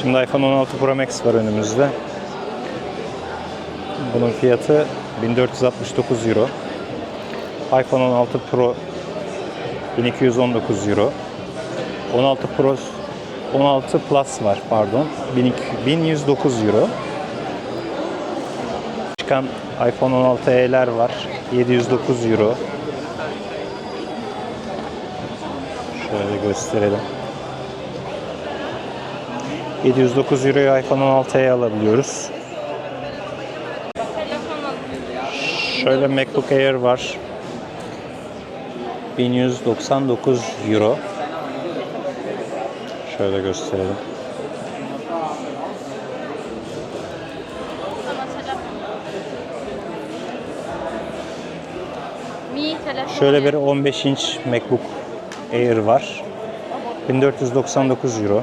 Şimdi iPhone 16 Pro Max var önümüzde. Bunun fiyatı 1469 Euro. iPhone 16 Pro 1219 Euro. 16 Pro 16 Plus var pardon. 1200 1109 Euro. Çıkan iPhone 16e'ler var. 709 Euro. Şöyle gösterelim. 709 Euro'ya iPhone 16'ya alabiliyoruz. Şöyle MacBook Air var. 1199 Euro. Şöyle gösterelim. Şöyle bir 15 inç MacBook Air var. 1499 Euro.